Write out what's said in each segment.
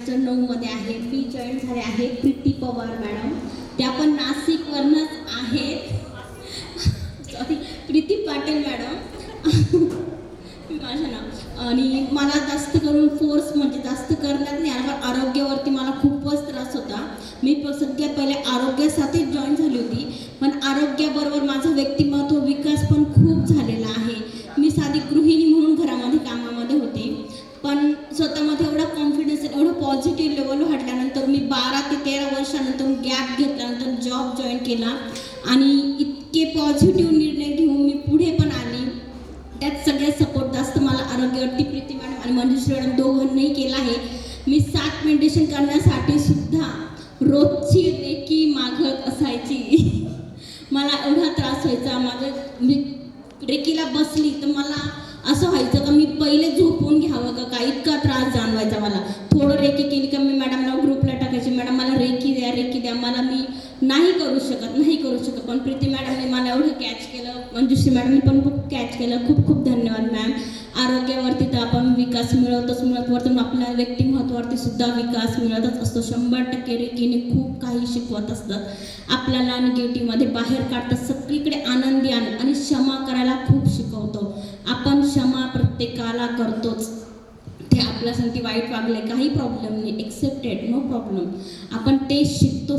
नऊ मध्ये आहे मी जॉईन झाले आहे प्रीती पवार मॅडम त्या पण नाशिकवरनंच आहेत. सॉरी प्रीती पाटील मॅडम माझं नाव आणि मला जास्त करून फोर्स म्हणजे जास्त करण्यात नाही आरोग्यावरती मला खूपच त्रास होता. मी प- सगळ्यात पहिले आरोग्यासाठीच जॉईन झाली होती पण आरोग्याबरोबर माझा व्यक्तिमत्व विकास पण खूप झालेला आहे. मी साधी गृहिणी म्हणून घरामध्ये कामामध्ये होते पण स्वतःमध्ये एवढा कॉन्फिडन्स एवढं पॉझिटिव्ह लेवल वाटल्यानंतर मी बारा ते तेरा वर्षानंतर गॅप घेतल्यानंतर जॉब जॉईन केला. आणि इतके पॉझिटिव्ह निर्णय घेऊन मी पुढे पण आली. त्यात सगळ्यात सपोर्ट जास्त मला आरोग्यवरती प्रीती मॅडम आणि मंजुश्री मॅडम दोघांनाही केला आहे. मी सात मेडिटेशन करण्यासाठी सुद्धा रोजची रेकी मागत असायची. मला एवढा त्रास व्हायचा. माझं मी रेकीला बसली तर मला असं व्हायचं का मी पहिले झोपून घ्यावं का इतका त्रास जाणवायचा मला थोडं रेकी केली का मी मॅडमला ग्रुपला टाकायची मॅडम मला रेकी द्या रेकी द्या मला मी नाही करू शकत नाही करू शकत. पण प्रीती मॅडमने मला एवढं कॅच केलं मंजुश्री मॅडमने पण खूप कॅच केलं. खूप खूप धन्यवाद मॅम आरोग्यावरती तर आपण विकास मिळवतच मिळत वरतून आपल्या व्यक्तिमत्वावरती सुद्धा विकास मिळतच असतो. शंभर टक्के रेकीने खूप काही शिकवत असतात. आपल्याला निगेटिव्हमध्ये बाहेर काढतात. सगळीकडे आनंदी आण आणि क्षमा करायला खूप शिकवतो. आपण क्षमा प्रत्येकाला करतोच. ते आपल्यासाठी वाईट वागले काही प्रॉब्लेम नाही. एक्सेप्टेड नो प्रॉब्लेम आपण ते शिकतो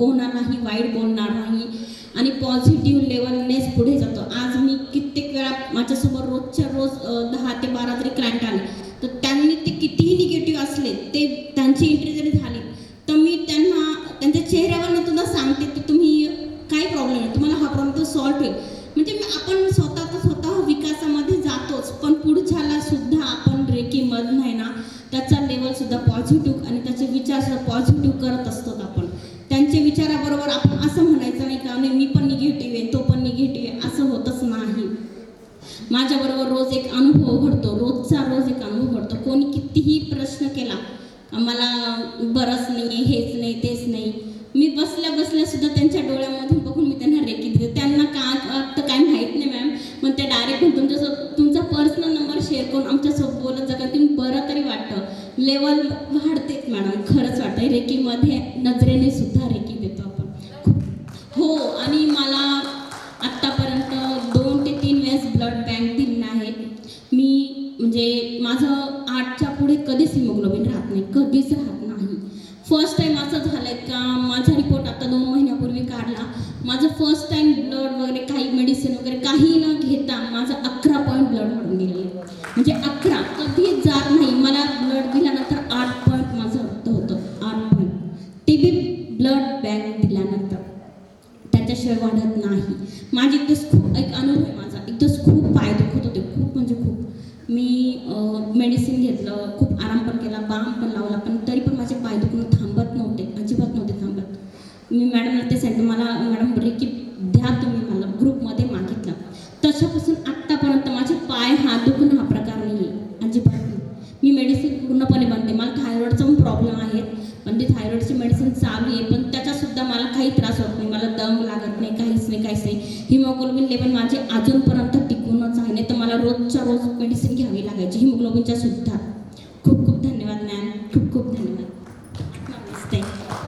होणार नाही वाईट बोलणार नाही आणि पॉझिटिव्ह लेवलनेच पुढे जातो. आज मी कित्येक वेळा माझ्यासमोर रोजच्या रोज दहा ते बारा तरी क्लायंट आले तर त्यांनी ते कितीही निगेटिव्ह असले ते त्यांची एंट्री जरी झाली तर मी त्यांना त्यांच्या चेहऱ्यावरनं सुद्धा सांगते की तुम्ही काही प्रॉब्लेम नाही तुम्हाला हा प्रॉब्लेम तो सॉल्व्ह होईल. म्हणजे आपण स्वतः तर स्वतः विकासामध्ये जातोच पण पुढच्याला सुद्धा आपण मधून आहे ना त्याचा लेवल सुद्धा पॉझिटिव्ह आणि त्याचे विचार सुद्धा पॉझिटिव्ह करत असतो. माझ्याबरोबर रोज एक अनुभव घडतो रोजचा रोज एक अनुभव घडतो. कोणी कितीही प्रश्न केला मला बरंच नाही आहे हेच नाही तेच नाही. मी बसल्या बसल्या सुद्धा त्यांच्या डोळ्यामधून बघून मी त्यांना रेकी देते त्यांना का वाटतं काय माहीत नाही मॅम. पण त्या डायरेक्ट तुमच्यासोबत तुमचा पर्सनल नंबर शेअर करून आमच्यासोबत बोलत जा कारण तुम्ही बरं तरी वाटतं. लेवल वाढतेच मॅडम. खरंच वाटतं रेकीमध्ये नजरेने सुद्धा आठच्या पुढे कधीच हिमोग्लोबिन राहत नाही कधीच राहत नाही. फर्स्ट टाईम असं झालंय का? माझा रिपोर्ट आता दोन महिन्यापूर्वी काढला. माझं फर्स्ट टाईम ब्लड वगैरे काही मेडिसिन वगैरे काही न घेता माझं अकरा पॉईंट ब्लड वाढून गेलेलं म्हणजे अकरा कधीच जात नाही. मला ब्लड दिल्यानंतर आठ पॉईंट माझं रक्त होतं. आठ पॉईंट ते बी ब्लड बँक दिल्यानंतर. त्याच्याशिवाय वाढत नाही. माझी तेच खूप एक अनुभव आहे माझा एकदाच खूप पाय दुखत होते खूप म्हणजे खूप मी मेडिसिन घेतलं खूप आराम पण केला बाम पण लावला पण तरी पण माझे पाय दुखणं थांबत नव्हते अजिबात नव्हते थांबत. मी मॅडमला ते सांगितलं मला रोज मेडिसिन घ्यावी लागायची. हिमोग्लोबिनच्या सुद्धा.